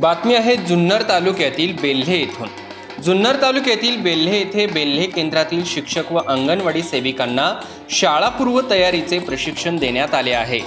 बातमी आहे जुन्नर तालुक्यातील बेल्हे येथून जुन्नर तालुक्यातील बेल्हे येथे बेल्हे केंद्रातील शिक्षक व अंगणवाडी सेविकांना शाळापूर्व तयारीचे प्रशिक्षण देण्यात आले आहे.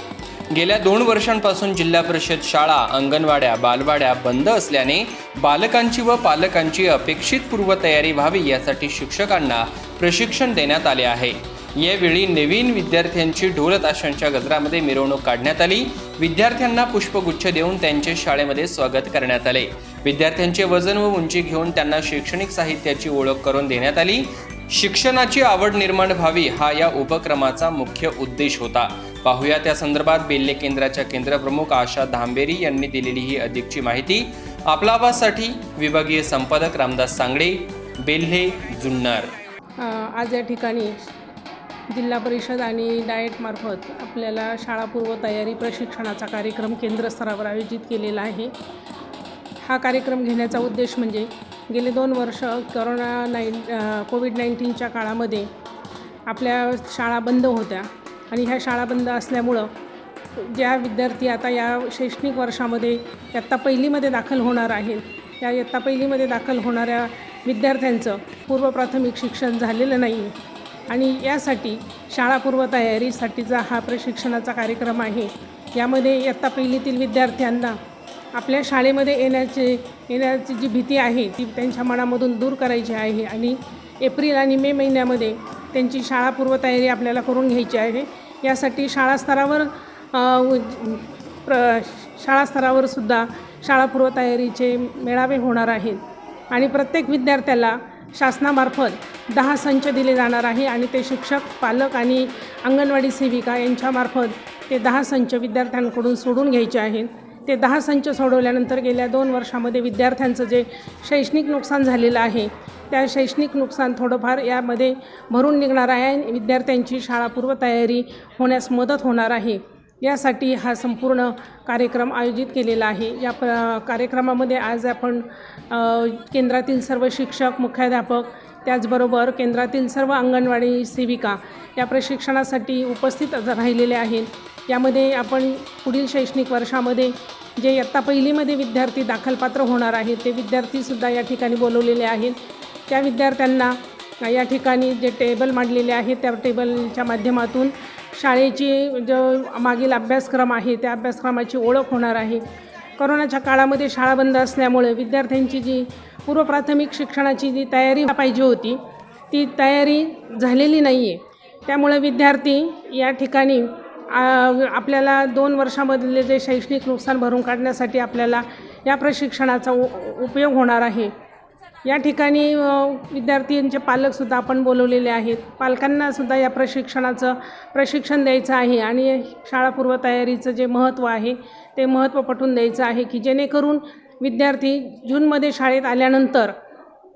गेल्या दोन वर्षांपासून जिल्हा परिषद शाळा अंगणवाड्या बालवाड्या बंद असल्याने बालकांची व पालकांची अपेक्षित पूर्वतयारी व्हावी यासाठी शिक्षकांना प्रशिक्षण देण्यात आले आहे. यावेळी नवीन विद्यार्थ्यांची ढोलताशांच्या गजरामध्ये मिरवणूक काढण्यात आली. विद्यार्थ्यांना पुष्पगुच्छ देऊन त्यांचे शाळेमध्ये स्वागत करण्यात आले. विद्यार्थ्यांचे वजन व उंची घेऊन त्यांना शैक्षणिक साहित्याची ओळख करून देण्यात आली. शिक्षणाची आवड निर्माण व्हावी हा या उपक्रमाचा मुख्य उद्देश होता. पाहूया त्या संदर्भात बेल्ले केंद्राच्या केंद्रप्रमुख आशा धांबेरी यांनी दिलेली ही अधिकची माहिती. आपला आवाजसाठी विभागीय संपादक रामदास सांगडे बेल्हे जुन्नर. आज या ठिकाणी जिल्हा परिषद आणि डाएटमार्फत आपल्याला शाळापूर्व तयारी प्रशिक्षणाचा कार्यक्रम केंद्रस्तरावर आयोजित केलेला आहे. हा कार्यक्रम घेण्याचा उद्देश म्हणजे गेले दोन वर्ष करोना नाईन कोविड नाईन्टीनच्या काळामध्ये आपल्या शाळा बंद होत्या आणि ह्या शाळा बंद असल्यामुळं ज्या विद्यार्थी आता या शैक्षणिक वर्षामध्ये इयत्ता पहिलीमध्ये दाखल होणार आहेत या इयत्ता पहिलीमध्ये दाखल होणाऱ्या विद्यार्थ्यांचं पूर्व प्राथमिक शिक्षण झालेलं नाही आहे आणि यासाठी शाळापूर्व तयारीसाठीचा हा प्रशिक्षणाचा कार्यक्रम आहे. यामध्ये इयत्ता पहिलीतील विद्यार्थ्यांना आपल्या शाळेमध्ये येण्याचे येण्याची जी भीती आहे ती त्यांच्या मनामधून दूर करायची आहे आणि एप्रिल आणि मे महिन्यामध्ये त्यांची शाळापूर्व तयारी आपल्याला करून घ्यायची आहे. यासाठी शाळा स्तरावर प्र शाळा स्तरावर सुद्धा शाळापूर्व तयारीचे मेळावे होणार आहेत. आणि प्रत्येक विद्यार्थ्याला शासनामार्फत दहा संच दिले जाणार आहे आणि ते शिक्षक पालक आणि अंगणवाडी सेविका यांच्यामार्फत ते दहा संच विद्यार्थ्यांकडून सोडून घ्यायचे आहेत. ते दहा संच सोडवल्यानंतर गेल्या दोन वर्षामध्ये विद्यार्थ्यांचं जे शैक्षणिक नुकसान झालेलं आहे त्या शैक्षणिक नुकसान थोडंफार यामध्ये भरून निघणार आहे विद्यार्थ्यांची शाळापूर्व तयारी होण्यास मदत होणार आहे. यासाठी हा संपूर्ण कार्यक्रम आयोजित केलेला आहे. या प कार्यक्रमामध्ये आज आपण केंद्रातील सर्व शिक्षक मुख्याध्यापक त्याचबरोबर केंद्रातील सर्व अंगणवाडी सेविका या प्रशिक्षणासाठी उपस्थित राहिलेल्या आहेत. यामध्ये आपण पुढील शैक्षणिक वर्षामध्ये जे इयत्ता पहिलीमध्ये विद्यार्थी दाखलपात्र होणार आहेत ते विद्यार्थीसुद्धा या ठिकाणी बोलवलेले आहेत. त्या विद्यार्थ्यांना या ठिकाणी जे टेबल मांडलेले आहेत त्या टेबलच्या माध्यमातून शाळेची जो मागील अभ्यासक्रम आहे त्या अभ्यासक्रमाची ओळख होणार आहे. करोनाच्या काळामध्ये शाळा बंद असल्यामुळे विद्यार्थ्यांची जी पूर्वप्राथमिक शिक्षणाची जी तयारी पाहिजे होती ती तयारी झालेली नाही आहे त्यामुळे विद्यार्थी या ठिकाणी आपल्याला दोन वर्षामधले जे शैक्षणिक नुकसान भरून काढण्यासाठी आपल्याला या प्रशिक्षणाचा उ उपयोग होणार आहे. या ठिकाणी विद्यार्थ्यांचे पालकसुद्धा आपण बोलवलेले आहेत. पालकांनासुद्धा या प्रशिक्षणाचं प्रशिक्षण द्यायचं आहे आणि शाळा पूर्वतयारीचं जे महत्त्व आहे ते महत्त्व पटवून द्यायचं आहे की जेणेकरून विद्यार्थी जूनमध्ये शाळेत आल्यानंतर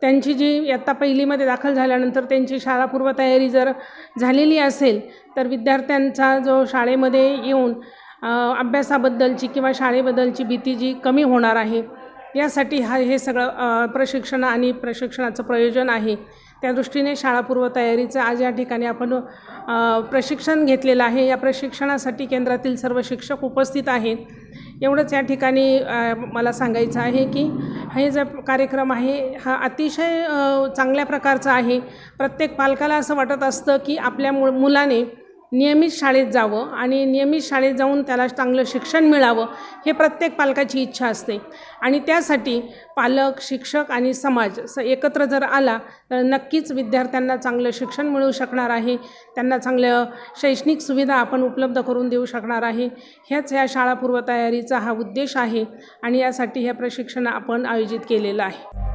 त्यांची जी इयत्ता पहिलीमध्ये दाखल झाल्यानंतर त्यांची शाळा पूर्वतयारी जर झालेली असेल तर विद्यार्थ्यांचा जो शाळेमध्ये येऊन अभ्यासाबद्दलची किंवा शाळेबद्दलची भीती जी कमी होणार आहे यासाठी हा हे सगळं प्रशिक्षण आणि प्रशिक्षणाचं प्रयोजन आहे. त्या दृष्टीने शाळापूर्व तयारीचं आज या ठिकाणी आपण प्रशिक्षण घेतलेलं आहे. या प्रशिक्षणासाठी केंद्रातील सर्व शिक्षक उपस्थित आहेत. एवढंच या ठिकाणी मला सांगायचं आहे की हे जो कार्यक्रम आहे हा अतिशय चांगल्या प्रकारचा आहे. प्रत्येक पालकाला असं वाटत असतं की आपल्या मु मुलाने नियमित शाळेत जावं आणि नियमित शाळेत जाऊन त्याला चांगलं शिक्षण मिळावं हे प्रत्येक पालकाची इच्छा असते. आणि त्यासाठी पालक शिक्षक आणि समाज स एकत्र जर आला तर नक्कीच विद्यार्थ्यांना चांगलं शिक्षण मिळू शकणार आहे. त्यांना चांगल्या शैक्षणिक सुविधा आपण उपलब्ध करून देऊ शकणार आहे. ह्याच ह्या शाळापूर्व तयारीचा हा उद्देश आहे आणि यासाठी हे प्रशिक्षण आपण आयोजित केलेलं आहे.